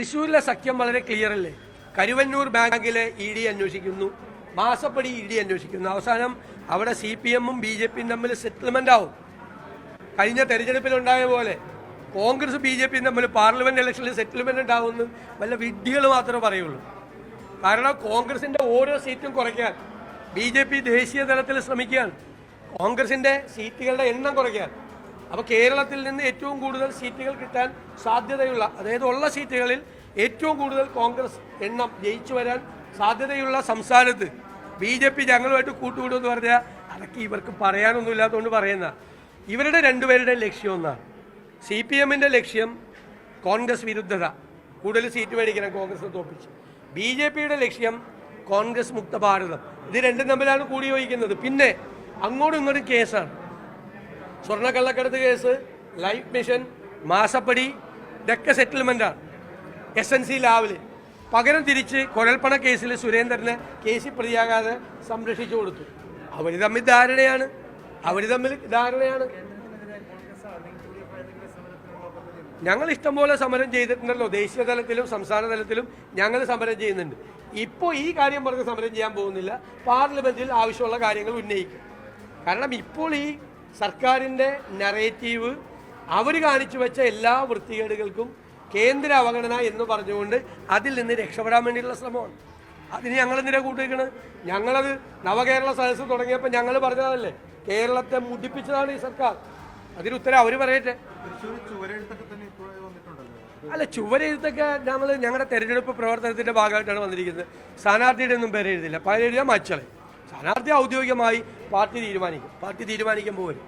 തൃശ്ശൂരിലെ സഖ്യം വളരെ ക്ലിയർ അല്ലേ? കരുവന്നൂർ ബാങ്കിലെ ഇ ഡി അന്വേഷിക്കുന്നു. മാസപ്പടി ഇ ഡി അന്വേഷിക്കുന്നു. അവസാനം അവിടെ സി പി എമ്മും ബി ജെ പിയും തമ്മിൽ സെറ്റിൽമെന്റ് ആവും. കഴിഞ്ഞ തെരഞ്ഞെടുപ്പിലുണ്ടായ പോലെ കോൺഗ്രസ് ബി ജെ പിയും തമ്മിൽ പാർലമെന്റ് ഇലക്ഷനിൽ സെറ്റിൽമെന്റ് ഉണ്ടാവുമെന്ന് വല്ല വിഡ്ഢികൾ മാത്രമേ പറയുള്ളൂ. കാരണം കോൺഗ്രസിന്റെ ഓരോ സീറ്റും കുറയ്ക്കാൻ ബി ജെ പി ദേശീയ തലത്തിൽ ശ്രമിക്കുകയാണ്. കോൺഗ്രസിന്റെ സീറ്റുകളുടെ എണ്ണം കുറയ്ക്കാൻ. അപ്പോൾ കേരളത്തിൽ നിന്ന് ഏറ്റവും കൂടുതൽ സീറ്റുകൾ കിട്ടാൻ സാധ്യതയുള്ള അതായത് ഉള്ള സീറ്റുകളിൽ ഏറ്റവും കൂടുതൽ കോൺഗ്രസ് എണ്ണം ജയിച്ചു വരാൻ സാധ്യതയുള്ള സംസ്ഥാനത്ത് ബി ജെ പി ഞങ്ങളുമായിട്ട് കൂട്ടുകൂടുമെന്ന് പറഞ്ഞാൽ അതൊക്കെ ഇവർക്ക് പറയാനൊന്നും ഇല്ലാത്തതുകൊണ്ട് പറയുന്ന. ഇവരുടെ രണ്ടുപേരുടെ ലക്ഷ്യം ഒന്നാണ് സി പി എമ്മിന്റെ ലക്ഷ്യം കോൺഗ്രസ് വിരുദ്ധത. കൂടുതൽ സീറ്റ് മേടിക്കണം കോൺഗ്രസ് തോപ്പിച്ച്. ബി ജെ പിയുടെ ലക്ഷ്യം കോൺഗ്രസ് മുക്ത ഭാരതം ഇത് രണ്ടും തമ്മിലാണ് കൂടി യോജിക്കുന്നത് പിന്നെ അങ്ങോട്ടും ഇങ്ങോട്ടും കേസാണ്. സ്വർണക്കള്ളക്കടത്ത് കേസ് ലൈഫ് മിഷൻ മാസപ്പടി ഇതൊക്കെ സെറ്റിൽമെന്റാണ് എസ് എൻ സി ലാവിൽ. പകരം തിരിച്ച് കുഴൽപ്പണ കേസിൽ സുരേന്ദ്രനെ കേസിൽ പ്രതിയാകാതെ സംരക്ഷിച്ചു കൊടുത്തു. അവർ തമ്മിൽ ധാരണയാണ്. അവർ തമ്മിൽ ധാരണയാണ്. ഞങ്ങൾ ഇഷ്ടംപോലെ സമരം ചെയ്തിട്ടുണ്ടല്ലോ. ദേശീയ തലത്തിലും സംസ്ഥാന തലത്തിലും ഞങ്ങൾ സമരം ചെയ്യുന്നുണ്ട്. ഇപ്പോൾ ഈ കാര്യം പറഞ്ഞ് സമരം ചെയ്യാൻ പോകുന്നില്ല. പാർലമെന്റിൽ ആവശ്യമുള്ള കാര്യങ്ങൾ ഉന്നയിക്കും. കാരണം ഇപ്പോൾ ഈ സർക്കാരിന്റെ നറേറ്റീവ് അവർ കാണിച്ചു വെച്ച എല്ലാ വൃത്തികേടുകൾക്കും കേന്ദ്ര അവഗണന എന്ന് പറഞ്ഞുകൊണ്ട് അതിൽ നിന്ന് രക്ഷപ്പെടാൻ വേണ്ടിയിട്ടുള്ള ശ്രമമാണ്. അതിന് ഞങ്ങൾ എന്തിനാ കൂട്ടിവെക്കണത് ഞങ്ങളത് നവകേരള സദസ്സ് തുടങ്ങിയപ്പോൾ ഞങ്ങൾ പറഞ്ഞതല്ലേ? കേരളത്തെ മുടിപ്പിച്ചതാണ് ഈ സർക്കാർ. അതിന് ഉത്തരം അവർ പറയട്ടെ. അല്ല ചുവരെഴുത്തൊക്കെ ഞങ്ങൾ ഞങ്ങളുടെ തെരഞ്ഞെടുപ്പ് പ്രവർത്തനത്തിന്റെ ഭാഗമായിട്ടാണ് വന്നിരിക്കുന്നത്. സ്ഥാനാർത്ഥിയുടെ ഒന്നും പേരെഴുതില്ല. പേരെഴുതിയാൽ മച്ചളെ. സ്ഥാനാർത്ഥി ഔദ്യോഗികമായി പാർട്ടി തീരുമാനിക്കും. പാർട്ടി തീരുമാനിക്കാൻ പോലും